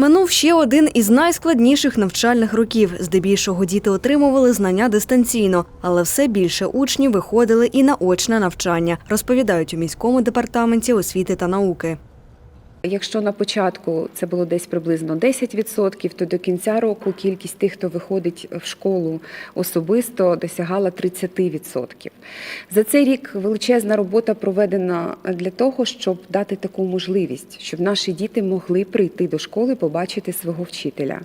Минув ще один із найскладніших навчальних років. Здебільшого діти отримували знання дистанційно, але все більше учнів виходили і на очне навчання, розповідають у міському департаменті освіти та науки. Якщо на початку це було десь приблизно 10%, то до кінця року кількість тих, хто виходить в школу особисто, досягала 30%. За цей рік величезна робота проведена для того, щоб дати таку можливість, щоб наші діти могли прийти до школи, побачити свого вчителя.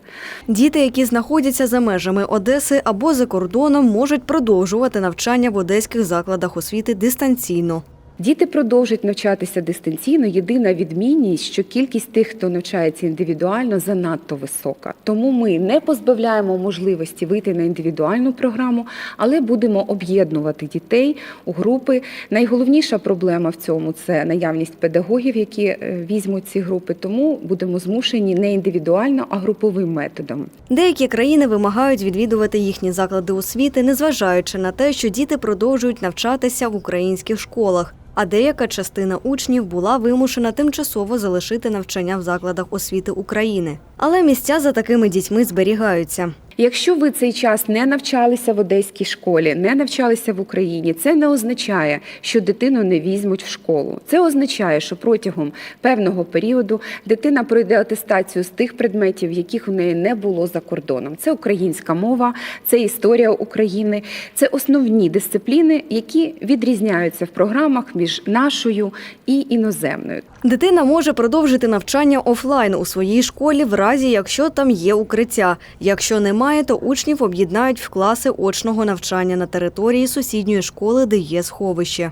Діти, які знаходяться за межами Одеси або за кордоном, можуть продовжувати навчання в одеських закладах освіти дистанційно. Діти продовжують навчатися дистанційно. Єдина відмінність, що кількість тих, хто навчається індивідуально, занадто висока. Тому ми не позбавляємо можливості вийти на індивідуальну програму, але будемо об'єднувати дітей у групи. Найголовніша проблема в цьому це наявність педагогів, які е, візьмуть ці групи. Тому будемо змушені не індивідуально, а груповим методом. Деякі країни вимагають відвідувати їхні заклади освіти, незважаючи на те, що діти продовжують навчатися в українських школах. А деяка частина учнів була вимушена тимчасово залишити навчання в закладах освіти України. Але місця за такими дітьми зберігаються. Якщо ви цей час не навчалися в одеській школі, не навчалися в Україні, це не означає, що дитину не візьмуть в школу. Це означає, що протягом певного періоду дитина пройде атестацію з тих предметів, яких у неї не було за кордоном. Це українська мова, це історія України, це основні дисципліни, які відрізняються в програмах між нашою і іноземною. Дитина може продовжити навчання офлайн у своїй школі в разі, якщо там є укриття. Якщо немає, то учнів об'єднають в класи очного навчання на території сусідньої школи, де є сховище.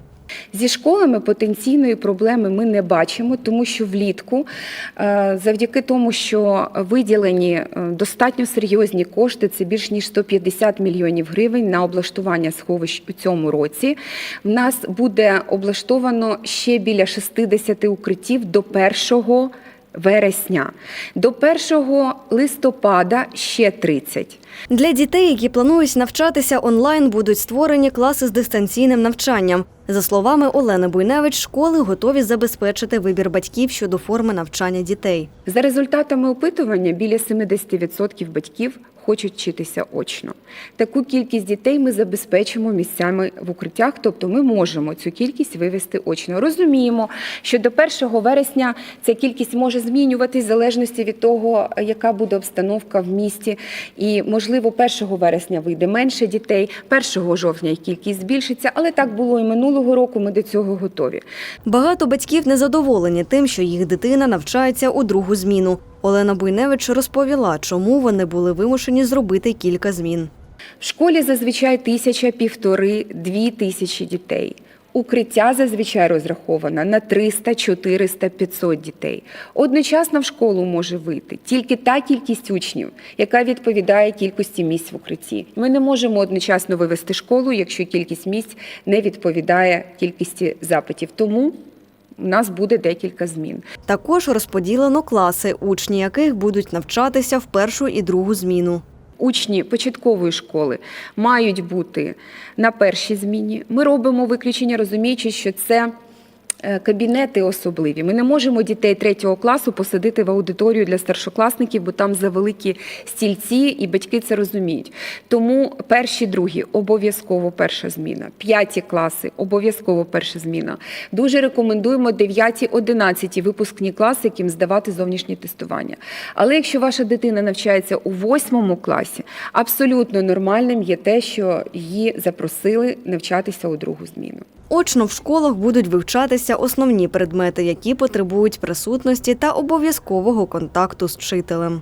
Зі школами потенційної проблеми ми не бачимо, тому що влітку, е, завдяки тому, що виділені е, достатньо серйозні кошти, це більш ніж 150 мільйонів гривень на облаштування сховищ у цьому році. В нас буде облаштовано ще біля 60 укриттів до 1 вересня. До 1 листопада ще 30. Для дітей, які планують навчатися онлайн, будуть створені класи з дистанційним навчанням. За словами Олени Буйневич, школи готові забезпечити вибір батьків щодо форми навчання дітей. За результатами опитування, біля 70% батьків хочуть вчитися очно. Таку кількість дітей ми забезпечимо місцями в укриттях, тобто ми можемо цю кількість вивести очно. Розуміємо, що до 1 вересня ця кількість може змінюватись в залежності від того, яка буде обстановка в місті. І, можливо, 1 вересня вийде менше дітей, 1 жовтня їх кількість збільшиться, але так було і минулого року. Ми до цього готові. Багато батьків незадоволені тим, що їх дитина навчається у другу зміну. Олена Буйневич розповіла, чому вони були вимушені зробити кілька змін. В школі зазвичай тисяча, півтори, дві тисячі дітей. Укриття зазвичай розраховано на 300, 400, 500 дітей. Одночасно в школу може вийти тільки та кількість учнів, яка відповідає кількості місць в укритті. Ми не можемо одночасно вивести школу, якщо кількість місць не відповідає кількості запитів. Тому у нас буде декілька змін. Також розподілено класи, учні яких будуть навчатися в першу і другу зміну. Учні початкової школи мають бути на першій зміні. Ми робимо виключення, розуміючи, що це кабінети особливі. Ми не можемо дітей третього класу посадити в аудиторію для старшокласників, бо там завеликі стільці, і батьки це розуміють. Тому перші, другі обов'язково перша зміна. П'яті класи обов'язково перша зміна. Дуже рекомендуємо 9, 11 випускні класи, яким здавати зовнішнє тестування. Але якщо ваша дитина навчається у восьмому класі, абсолютно нормальним є те, що її запросили навчатися у другу зміну. Очно в школах будуть вивчатися основні предмети, які потребують присутності та обов'язкового контакту з вчителем.